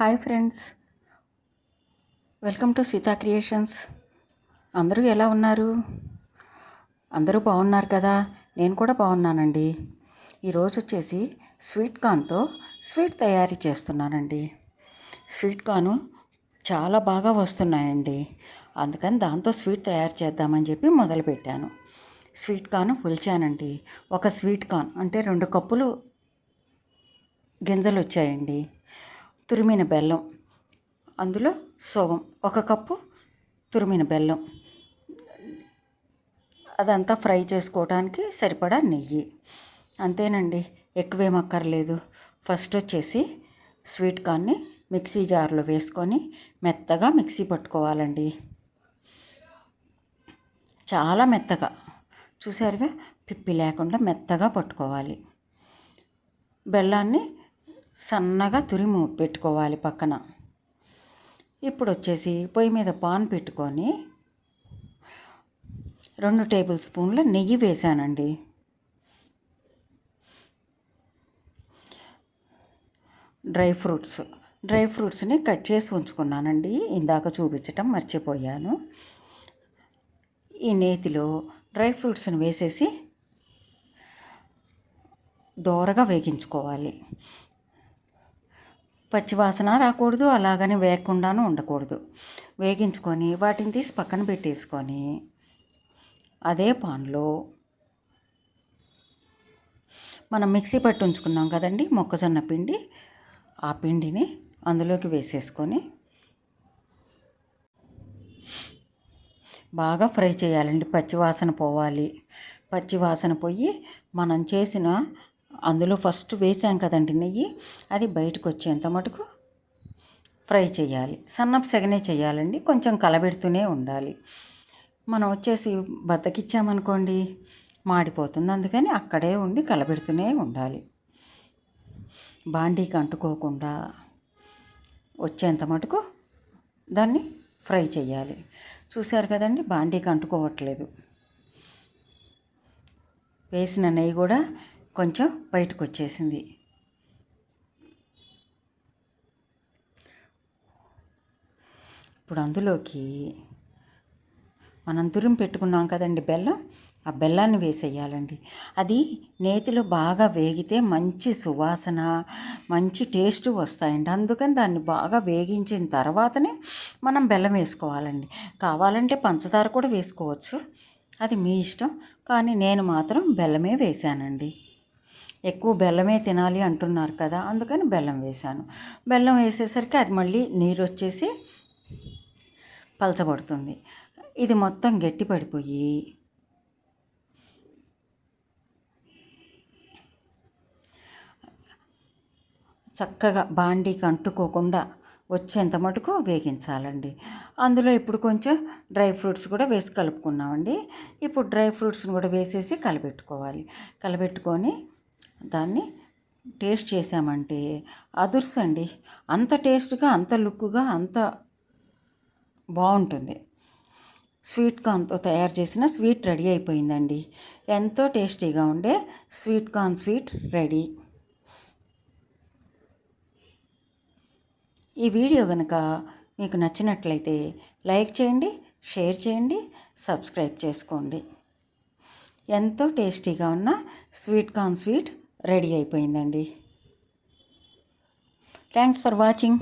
Hi friends. Welcome to Sita creations. అందరూ ఎలా ఉన్నారు? అందరూ బాగున్నారు కదా? నేను కూడా బాగున్నానండి. ఈరోజు వచ్చేసి స్వీట్ కార్న్తో స్వీట్ తయారీ చేస్తున్నానండి. స్వీట్ కార్న్ చాలా బాగా వస్తున్నాయండి. అందుకని దాంతో స్వీట్ తయారు చేద్దామని చెప్పి మొదలుపెట్టాను. స్వీట్ కార్న్ పులిచానండి. ఒక స్వీట్ కార్న్ అంటే రెండు కప్పులు గింజలు వచ్చాయండి. తురిమిన బెల్లం అందులో సగం ఒక కప్పు తురిమిన బెల్లం. అదంతా ఫ్రై చేసుకోవడానికి సరిపడా నెయ్యి. అంతేనండి ఎక్కువేమక్కర్లేదు ఫస్ట్ వచ్చేసి స్వీట్ కార్న్ని మిక్సీ జార్లో వేసుకొని మెత్తగా మిక్సీ పట్టుకోవాలండి. చాలా మెత్తగా. చూసారుగా పిప్పి లేకుండా మెత్తగా పట్టుకోవాలి. బెల్లాన్ని సన్నగా తురిము పెట్టుకోవాలి పక్కన. ఇప్పుడు వచ్చేసి పొయ్యి మీద పాన్ పెట్టుకొని రెండు టేబుల్ స్పూన్ల నెయ్యి వేసానండి. Dry fruits. డ్రై ఫ్రూట్స్ని కట్ చేసి ఉంచుకున్నానండి. ఇందాక చూపించటం మర్చిపోయాను. ఈ నేతిలో డ్రై ఫ్రూట్స్ని వేసేసి దోరగా వేగించుకోవాలి. పచ్చివాసన రాకూడదు అలాగని వేయకుండాను ఉండకూడదు. వేగించుకొని వాటిని తీసి పక్కన పెట్టేసుకొని అదే పాన్లో మనం మిక్సీ పట్టు ఉంచుకున్నాం కదండి మొక్కజొన్న పిండి. ఆ పిండిని అందులోకి వేసేసుకొని బాగా ఫ్రై చేయాలండి పచ్చివాసన పోవాలి. పచ్చివాసన పోయి మనం చేసిన అందులో ఫస్ట్ వేసాం కదండి నెయ్యి అది బయటకు వచ్చేంత మటుకు ఫ్రై చేయాలి. సన్నపు సెగనే చేయాలండి కొంచెం కలబెడుతూనే ఉండాలి. మనం వచ్చేసి బద్దకిచ్చామనుకోండి మాడిపోతుంది. అందుకని అక్కడే ఉండి కలబెడుతూనే ఉండాలి. బాండీకి అంటుకోకుండా వచ్చేంత మటుకు దాన్ని ఫ్రై చేయాలి. చూశారు కదండి బాండీకి అంటుకోవట్లేదు. వేసిన నెయ్యి కూడా కొంచెం బయటకు వచ్చేసింది ఇప్పుడు అందులోకి మనం తురిమి పెట్టుకున్నాం కదండి బెల్లం. ఆ బెల్లాన్ని వేసేయాలండి. అది నేతిలో బాగా వేగితే మంచి సువాసన మంచి టేస్ట్ వస్తాయండి. అందుకని దాన్ని బాగా వేగించిన తర్వాతనే మనం బెల్లం వేసుకోవాలండి. కావాలంటే పంచదార కూడా వేసుకోవచ్చు. అది మీ ఇష్టం. కానీ నేను మాత్రం బెల్లమే వేశానండి. ఎక్కువ బెల్లమే తినాలి అంటున్నారు కదా అందుకని బెల్లం వేశాను. బెల్లం వేసేసరికి అది మళ్ళీ నీరు వచ్చేసి పలచబడుతుంది. ఇది మొత్తం గట్టి పడిపోయి చక్కగా బాండీకి అంటుకోకుండా వచ్చేంత మటుకు వేగించాలండి. అందులో ఇప్పుడు కొంచెం డ్రై ఫ్రూట్స్ కూడా వేసి కలుపుకున్నామండి. ఇప్పుడు డ్రై ఫ్రూట్స్ని కూడా వేసేసి కలబెట్టుకోవాలి. కలబెట్టుకొని దాన్ని టేస్ట్ చేసామంటే అదుర్సండి. అంత టేస్ట్గా అంత లుక్గా అంత బాగుంటుంది స్వీట్ కార్న్తో తయారు చేసిన స్వీట్ రెడీ అయిపోయిందండి. ఎంతో టేస్టీగా ఉండే స్వీట్ కార్న్ స్వీట్ రెడీ. ఈ వీడియో కనుక మీకు నచ్చినట్లయితే లైక్ చేయండి షేర్ చేయండి సబ్స్క్రైబ్ చేసుకోండి. ఎంతో టేస్టీగా ఉన్న స్వీట్ కార్న్ స్వీట్ రెడీ అయిపోయిందండి. Thanks for watching